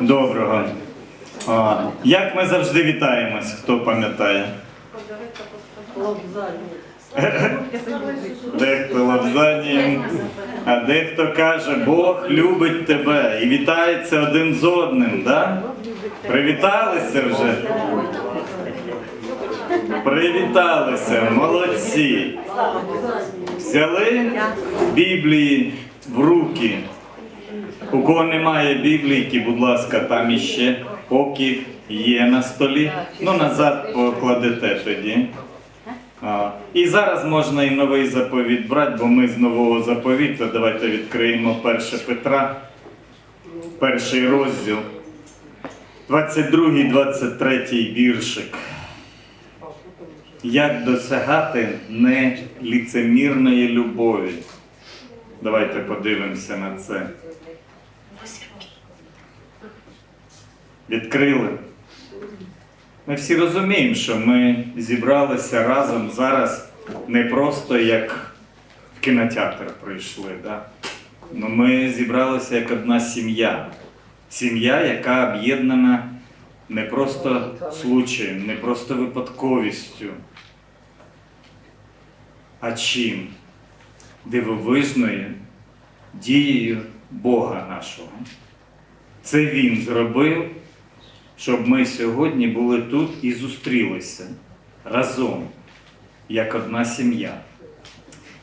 Доброго. А, як ми завжди вітаємось, хто пам'ятає? Дехто лапзанням, а дехто каже, Бог любить тебе і вітається один з одним, да? Привіталися вже? Привіталися, молодці. Взяли Біблії в руки. У кого немає біблійки, будь ласка, там іще поки є на столі. Ну, назад покладете тоді. А, і зараз можна і новий заповіт брати, бо ми з нового заповіту. Давайте відкриємо 1 Петра, перший розділ, 22-23 віршик. Як досягати неліцемірної любові? Давайте подивимося на це. Відкрили. Ми всі розуміємо, що ми зібралися разом зараз не просто як в кінотеатр прийшли. Да? Но ми зібралися як одна сім'я. Сім'я, яка об'єднана не просто случаєм, не просто випадковістю, а чим? Дивовижною дією Бога нашого. Це Він зробив, щоб ми сьогодні були тут і зустрілися разом, як одна сім'я.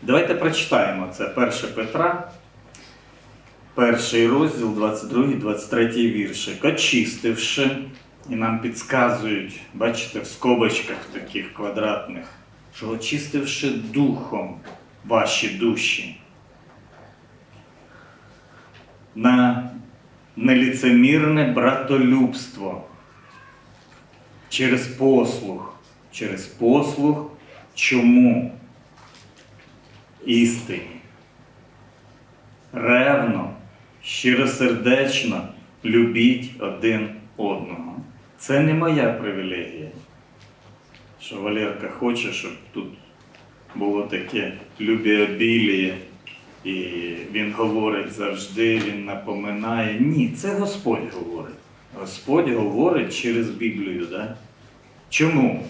Давайте прочитаємо це 1 Петра, перший розділ, 22-23 віршик. Очистивши, і нам підказують, бачите, в скобочках таких квадратних, що очистивши духом ваші душі. На неліцемірне братолюбство через послуг. Через послуг чому? Істині. Ревно, щиросердечно любіть один одного. Це не моя привілегія. Що Валерка хоче, щоб тут було таке любіобіліє. І він говорить завжди, він напоминає. Ні, це Господь говорить. Господь говорить через Біблію. Да? Чому?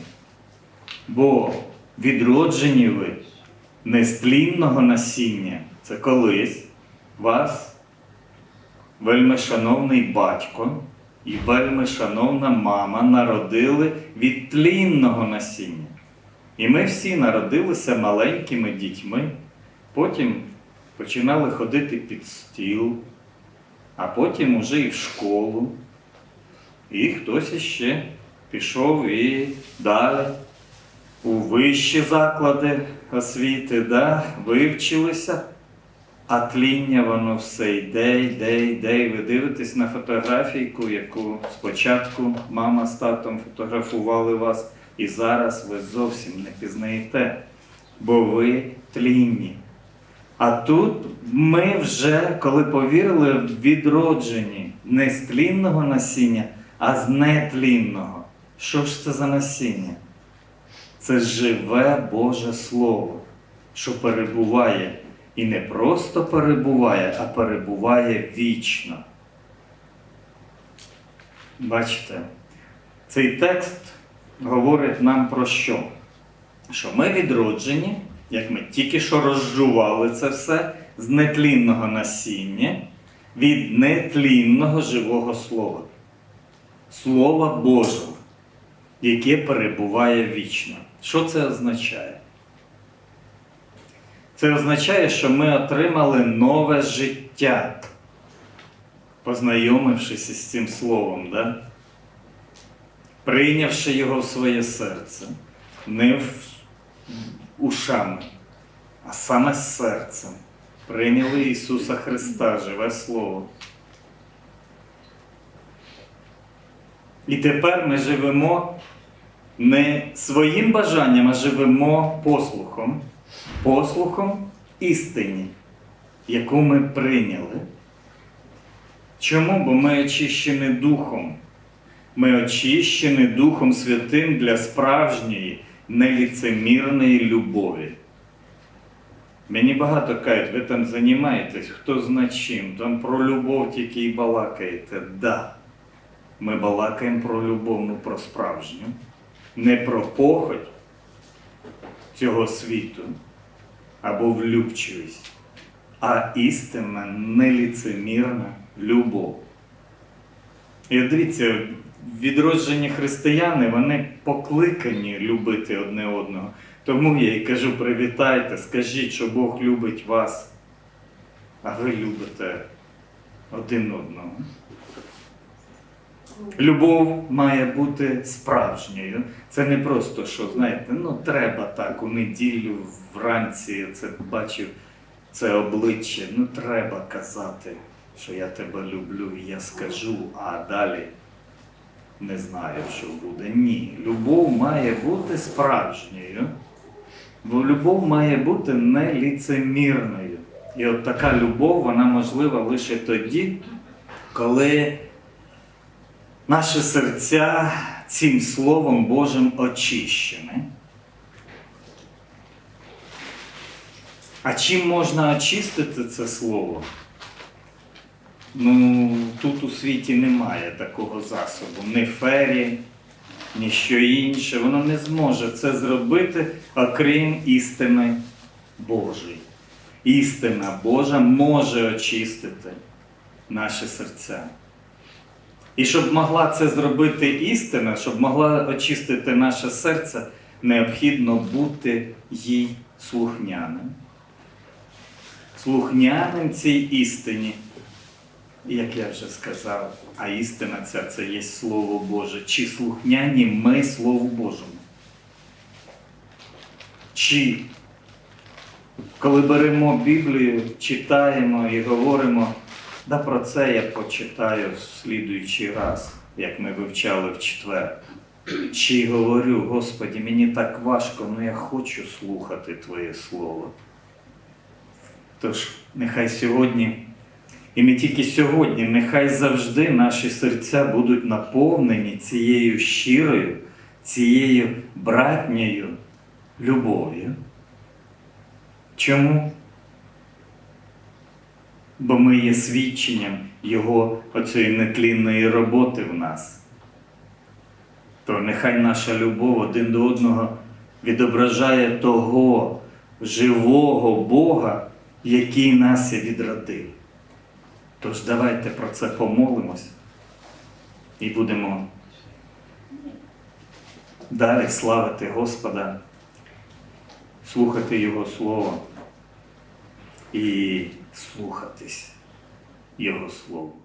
Бо відроджені ви не з тлінного насіння, це колись вас, вельми шановний батько і вельми шановна мама народили від тлінного насіння. І ми всі народилися маленькими дітьми, потім починали ходити під стіл, а потім уже і в школу. І хтось іще пішов і далі у вищі заклади освіти, да? вивчилися, а тління воно все йде, йде, йде. Ви дивитесь на фотографійку, яку спочатку мама з татом фотографували вас, і зараз ви зовсім не пізнаєте, бо ви тлінні. А тут ми вже, коли повірили, відроджені не з тлінного насіння, а з нетлінного. Що ж це за насіння? Це живе Боже Слово, що перебуває і не просто перебуває, а перебуває вічно. Бачите, цей текст говорить нам про що? Що ми відроджені, як ми тільки що розжували це все з нетлінного насіння від нетлінного живого слова. Слова Божого, яке перебуває вічно. Що це означає? Це означає, що ми отримали нове життя, познайомившись із цим словом, да? прийнявши його в своє серце, в ушами, а саме серцем. Прийняли Ісуса Христа, живе Слово. І тепер ми живемо не своїм бажанням, а живемо послухом, послухом істині, яку ми прийняли. Чому? Бо ми очищені Духом. Ми очищені Духом Святим для справжньої, неліцемірної любові. Мені багато кажуть, ви там займаєтесь, хто зна чим, там про любов тільки і балакаєте. Да. Ми балакаємо про любов, ну про справжню, не про похоть цього світу або влюбчивість, а істинна, неліцемірна любов. І от дивіться, відроджені християни, вони покликані любити одне одного. Тому я і кажу, привітайте, скажіть, що Бог любить вас, а ви любите один одного. Любов має бути справжньою. Це не просто що, знаєте, ну треба так у неділю вранці це бачив це обличчя. Ну треба казати, що я тебе люблю, і я скажу, а далі не знаю, що буде. Ні. Любов має бути справжньою, бо любов має бути неліцемірною. І от така любов, вона можлива лише тоді, коли наше серця цим Словом Божим очищене. А чим можна очистити це слово? Ну, тут у світі немає такого засобу. Ні фері, ні що інше. Воно не зможе це зробити, окрім істини Божої. Істина Божа може очистити наші серця. І щоб могла це зробити істина, щоб могла очистити наше серце, необхідно бути їй слухняним. Слухняним цій істині. Як я вже сказав, а істина ця це є Слово Боже. Чи слухняні ми Слову Божому? Чи коли беремо Біблію, читаємо і говоримо, да про це я почитаю в слідуючий раз, як ми вивчали в четвер. Чи говорю, Господі, мені так важко, але я хочу слухати Твоє Слово. Тож, нехай сьогодні, і не тільки сьогодні, нехай завжди наші серця будуть наповнені цією щирою, цією братньою любов'ю. Чому? Бо ми є свідченням Його оцієї нетлінної роботи в нас. То нехай наша любов один до одного відображає того живого Бога, який нас і відродив. Тож давайте про це помолимось і будемо далі славити Господа, слухати Його Слово і слухатись Його Слово.